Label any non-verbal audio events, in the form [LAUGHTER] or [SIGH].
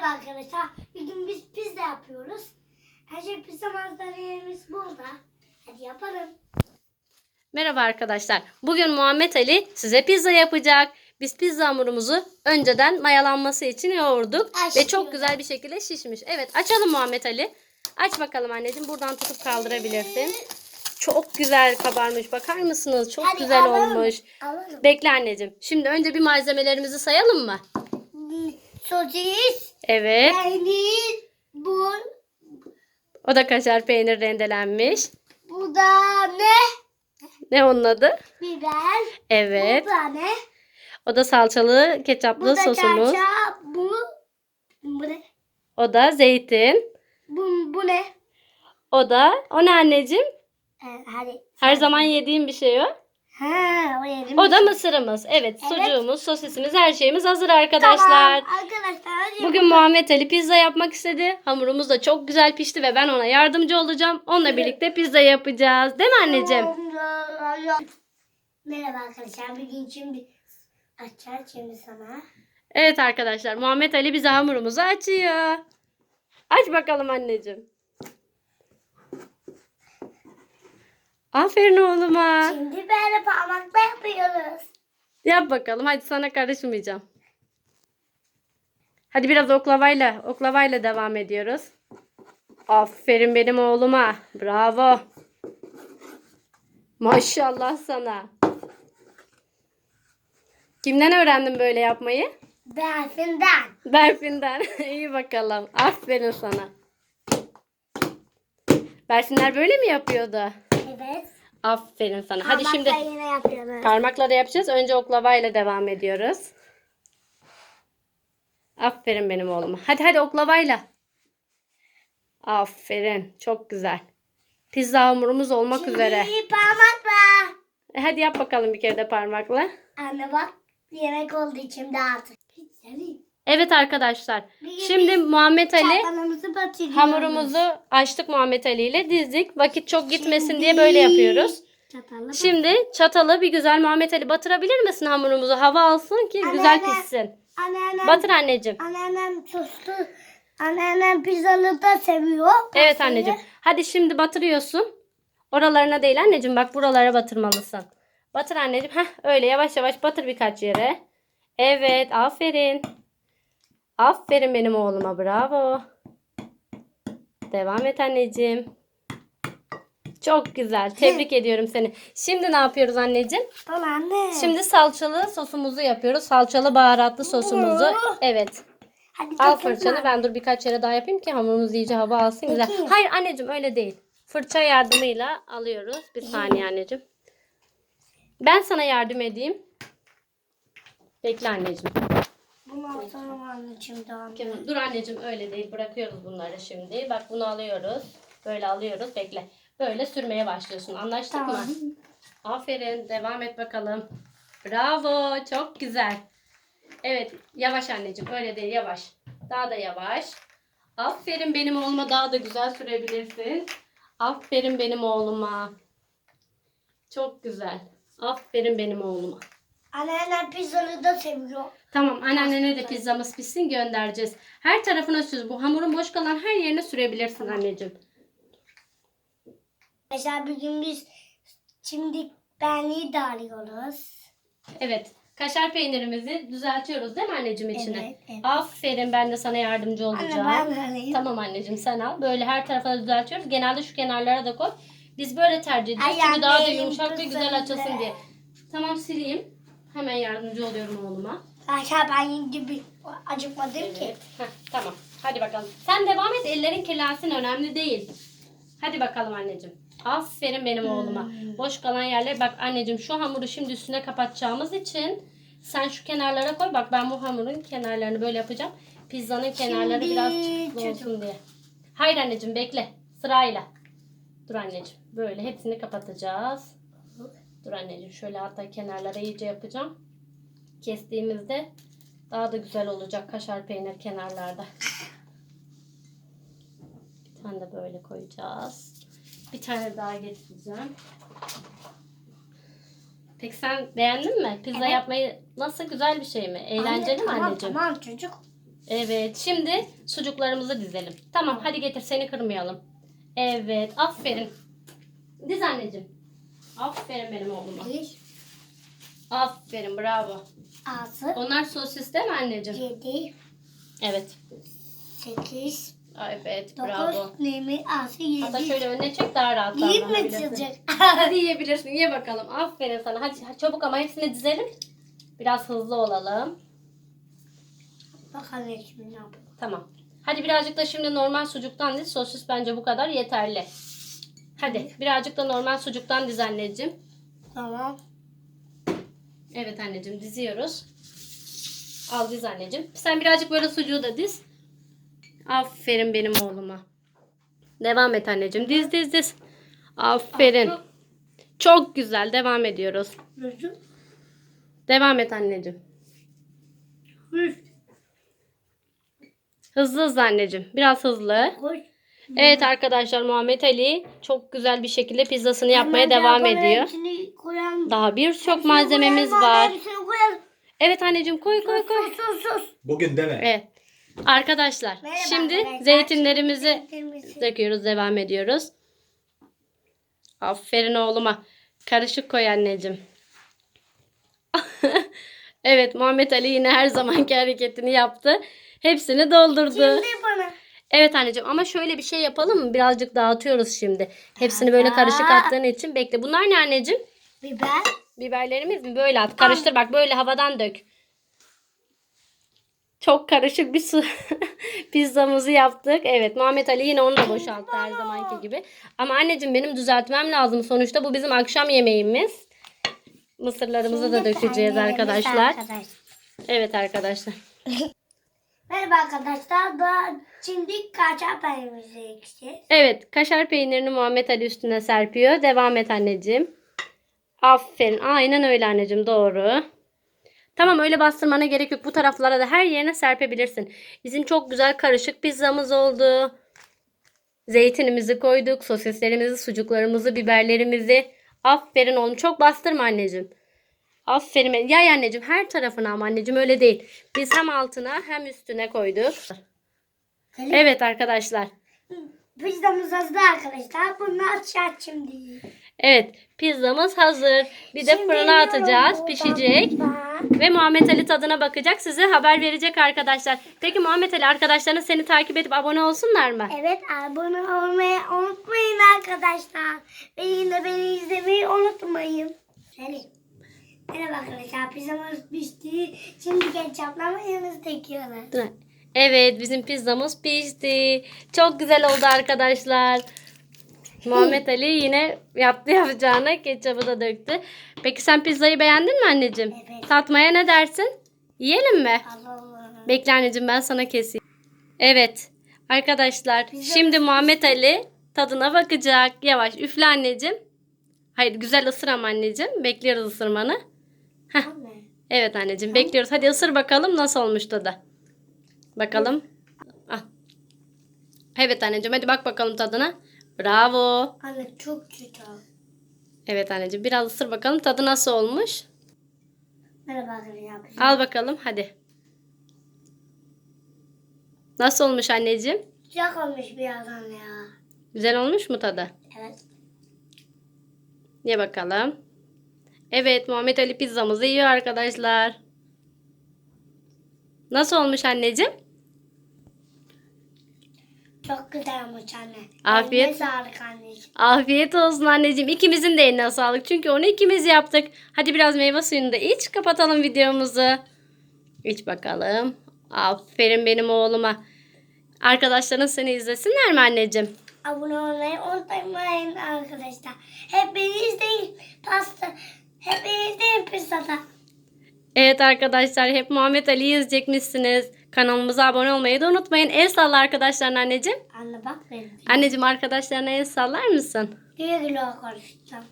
Merhaba arkadaşlar. Bugün biz pizza yapıyoruz. Her şey pizza malzemelerimiz burada. Hadi yapalım. Merhaba arkadaşlar. Bugün Muhammed Ali size pizza yapacak. Biz pizza hamurumuzu önceden mayalanması için yoğurduk ve Açtım. çok güzel bir şekilde şişmiş. Evet, açalım Muhammed Ali. Aç bakalım anneciğim. Buradan tutup kaldırabilirsin. Çok güzel kabarmış. Bakar mısınız? Çok Hadi güzel alalım. olmuş. Alalım. Bekle anneciğim. Şimdi önce bir malzemelerimizi sayalım mı? Sosis, Evet. peynir, bu, O da kaşar peynir rendelenmiş. bu da ne? Ne onun adı? Biber. Evet. Bu da ne? O da salçalı Bu ketçaplı da sosumuz. çarça. Bu, bu ne? O da zeytin. Bu, bu ne? O da o ne anneciğim? Ee, hadi. Her zaman yediğim bir şey o. Ha, o yerim. O da mısırımız. Evet, Evet. sucuğumuz, sosisimiz, her şeyimiz hazır arkadaşlar. Tamam, arkadaşlar hadi Bugün Muhammed Ali pizza yapmak istedi. Hamurumuz da çok güzel pişti ve ben ona yardımcı olacağım. Onunla birlikte pizza yapacağız. Değil mi anneciğim? Merhaba arkadaşlar. Bugün şimdi açar şimdi sana. Evet arkadaşlar, Muhammed Ali bize hamurumuzu açıyor. Aç bakalım anneciğim. Aferin oğluma. Şimdi böyle parmakla yapıyoruz. Yap bakalım. Hadi sana karışmayacağım. Hadi biraz oklavayla, oklavayla devam ediyoruz. Aferin benim oğluma. Bravo. Maşallah sana. Kimden öğrendin böyle yapmayı? Berfinden. Berfin'den. [LAUGHS] İyi bakalım. Aferin sana. Berfinler böyle mi yapıyordu? Evet. Aferin sana. Hadi şimdi yine yapıyoruz. Parmakla da yapacağız. Önce oklavayla devam ediyoruz. Aferin benim oğluma. Hadi hadi oklavayla. Aferin. Çok güzel. Pizza hamurumuz olmak üzere. Şimdi parmakla. E, hadi yap bakalım bir kere de parmakla. Anne bak yemek oldu içimde artık. Güzel. Evet arkadaşlar. Şimdi Muhammed Ali hamurumuzu açtık Muhammed Ali ile dizdik. Vakit çok gitmesin diye böyle yapıyoruz. Çatalı Şimdi çatalı bir güzel Muhammed Ali batırabilir misin hamurumuzu? Hava alsın ki Anne, güzel pişsin. Anneannem, Batır anneciğim. anneannem soslu. Anneannem pizzalı da seviyor. Evet pastayı. anneciğim. Hadi şimdi batırıyorsun. Oralarına değil anneciğim. Bak buralara batırmalısın. Batır anneciğim. Heh, öyle yavaş yavaş batır birkaç yere. Evet aferin. Aferin benim oğluma bravo. Devam et anneciğim. Çok güzel. Tebrik ediyorum seni. Şimdi ne yapıyoruz anneciğim? Tamam anne. Şimdi salçalı sosumuzu yapıyoruz. Salçalı baharatlı sosumuzu. Evet. Hadi Al dokunma. fırçanı ben dur birkaç yere daha yapayım ki hamurumuz iyice hava alsın güzel. Peki. Hayır anneciğim öyle değil. Fırça yardımıyla alıyoruz. Bir saniye anneciğim. Ben sana yardım edeyim. Bekle anneciğim. Bunu alsana anneciğim daha. Dur anneciğim öyle değil. Bırakıyoruz bunları şimdi. Bak bunu alıyoruz. Böyle alıyoruz. Bekle. Böyle sürmeye başlıyorsun. Anlaştık Tamam. mı? Aferin. Devam et bakalım. Bravo. Çok güzel. Evet. Yavaş anneciğim. Öyle değil. Yavaş. Daha da yavaş. Aferin benim oğluma. Daha da güzel sürebilirsin. Aferin benim oğluma. Çok güzel. Aferin benim oğluma. Anneannem pizzalı da seviyor. Tamam anneannene de pizzamız pişsin göndereceğiz. Her tarafına süz. Bu hamurun boş kalan her yerine sürebilirsin anneciğim. Mesela bugün biz şimdi benliği de alıyoruz. Evet. Kaşar peynirimizi düzeltiyoruz değil mi anneciğim içine? Evet, evet. Aferin ben de sana yardımcı Anne olacağım. ben alayım. Tamam anneciğim sen al. Böyle her tarafına düzeltiyoruz. Genelde şu kenarlara da koy. Biz böyle tercih ediyoruz. Ay Çünkü daha da anne, yumuşak ve güzel açılsın diye. Tamam sileyim. Hemen yardımcı oluyorum oğluma. Aşağı ben bir acıkmadım ki. Heh, tamam. Hadi bakalım. Sen devam et. Ellerin kirlensin. Önemli değil. Hadi bakalım anneciğim. Aferin benim oğluma. Boş kalan yerler. Bak anneciğim şu hamuru şimdi üstüne kapatacağımız için sen şu kenarlara koy. Bak ben bu hamurun kenarlarını böyle yapacağım. Pizzanın kenarları Şimdi biraz çocuk. olsun diye. Hayır anneciğim bekle. Sırayla. Dur anneciğim. Böyle hepsini kapatacağız. Dur anneciğim şöyle hatta kenarlara iyice yapacağım. Kestiğimizde daha da güzel olacak kaşar peynir kenarlarda. Bir tane de böyle koyacağız. Bir tane daha getireceğim. Peki sen beğendin mi? Pizza Evet. yapmayı nasıl güzel bir şey mi? Eğlenceli mi tamam, anneciğim? Tamam çocuk. Evet şimdi sucuklarımızı dizelim. Tamam hadi getir seni kırmayalım. Evet aferin. Diz anneciğim. Aferin benim oğluma. Bir, Aferin bravo. altı, Onlar sosis değil mi anneciğim? yedi, Evet. sekiz, Evet bravo. dokuz, yirmi, altı, yedi. Hatta şöyle önüne çek daha rahat Yiyip mi davranabilirsin. [LAUGHS] [LAUGHS] Hadi yiyebilirsin. Ye bakalım. Aferin sana. Hadi çabuk ama hepsini dizelim. Biraz hızlı olalım. Bakalım şimdi ne yapıyor. Tamam. Hadi birazcık da şimdi normal sucuktan diz. Sosis bence bu kadar yeterli. Hadi birazcık da normal sucuktan diz anneciğim. Tamam. Evet anneciğim diziyoruz. Al diz anneciğim. Sen birazcık böyle sucuğu da diz. Aferin benim oğluma. Devam et anneciğim. Diz diz diz. Aferin. Çok güzel. Devam ediyoruz. Gözüm. Devam et anneciğim. Üç, Hızlı hızlı anneciğim. Biraz hızlı. koş. Evet arkadaşlar Muhammed Ali çok güzel bir şekilde pizzasını yapmaya Hemen devam ediyor. Koyalım. Daha birçok Hepsini malzememiz koyalım, var. Hepsini koyalım. Evet anneciğim koy koy koy. Sus sus sus. Bugün deme. Evet. Arkadaşlar Merhaba şimdi arkadaşlar. zeytinlerimizi Zeytinlerimizi- döküyoruz devam ediyoruz. Aferin oğluma. Karışık koy anneciğim. [LAUGHS] evet Muhammed Ali yine her zamanki hareketini yaptı. Hepsini doldurdu. Şimdi bana. Evet anneciğim ama şöyle bir şey yapalım mı? Birazcık dağıtıyoruz şimdi. Hepsini böyle karışık attığın için bekle. Bunlar ne anneciğim? Biber. Biberlerimiz mi? Böyle at. Karıştır bak böyle havadan dök. Çok karışık bir su [LAUGHS] pizzamızı yaptık. Evet Muhammed Ali yine onu da boşalttı her zamanki gibi. Ama anneciğim benim düzeltmem lazım. Sonuçta bu bizim akşam yemeğimiz. Mısırlarımızı da dökeceğiz arkadaşlar. arkadaş. Evet arkadaşlar. [LAUGHS] Merhaba arkadaşlar. Da şimdi kaçar peynirimizi ekeceğiz. Evet kaşar peynirini Muhammed Ali üstüne serpiyor. Devam et anneciğim. Aferin. Aynen öyle anneciğim doğru. Tamam öyle bastırmana gerek yok. Bu taraflara da her yerine serpebilirsin. Bizim çok güzel karışık pizzamız oldu. Zeytinimizi koyduk. Sosislerimizi, sucuklarımızı, biberlerimizi. Aferin oğlum. Çok bastırma anneciğim. Aferin. Yay anneciğim her tarafına ama anneciğim öyle değil. Biz hem altına hem üstüne koyduk. Evet arkadaşlar. Pizzamız hazır arkadaşlar. Bunu açacağız şimdi. Evet pizzamız hazır. Bir de Şimdi fırına yiyorum atacağız. buradan Pişecek. Ve Muhammed Ali tadına bakacak. Size haber verecek arkadaşlar. Peki Muhammed Ali arkadaşların seni takip edip abone olsunlar mı? Evet abone olmayı unutmayın arkadaşlar. Ve yine beni izlemeyi unutmayın. Selim. Merhaba arkadaşlar. Pizzamız pişti. Şimdi ketçapla mayonez. Dur. Evet bizim pizzamız pişti. Çok güzel oldu arkadaşlar. Muhammed Ali yine yaptı yapacağını ketçabı da döktü. Peki sen pizzayı beğendin mi anneciğim? Evet. Tatmaya ne dersin? Yiyelim mi? Allah'ım. Bekle anneciğim ben sana keseyim. Evet arkadaşlar şimdi Muhammed Ali tadına bakacak. Yavaş üfle anneciğim. Hayır güzel ısır ama anneciğim. Bekliyoruz ısırmanı. Anne. Evet anneciğim bekliyoruz. Hadi ısır bakalım nasıl olmuş tadı. Bakalım. Ah. Evet anneciğim hadi bak bakalım tadına. Bravo. Anne çok kötü. Evet anneciğim biraz ısır bakalım tadı nasıl olmuş. Merhaba Al bakalım hadi. Nasıl olmuş anneciğim? Sıcak olmuş birazdan ya. Güzel olmuş mu tadı? Evet. Ye bakalım. Evet Muhammed Ali pizzamızı yiyor arkadaşlar. Nasıl olmuş anneciğim? Çok güzel olmuş anne. Afiyet. Eline sağlık anneciğim. Afiyet olsun anneciğim. İkimizin de eline sağlık. Çünkü onu ikimiz yaptık. Hadi biraz meyve suyunu da iç. Kapatalım videomuzu. İç bakalım. Aferin benim oğluma. Arkadaşların seni izlesinler mi anneciğim? Abone olmayı unutmayın arkadaşlar. Hep beni izleyin. Pasta. Hep izleyin pizzada. Evet arkadaşlar hep Muhammed Ali'yi izleyecekmişsiniz. Kanalımıza abone olmayı da unutmayın. El salla arkadaşlarına anneciğim. Anne bak benim. Anneciğim arkadaşlarına el sallar mısın? Güle güle konuşacağım.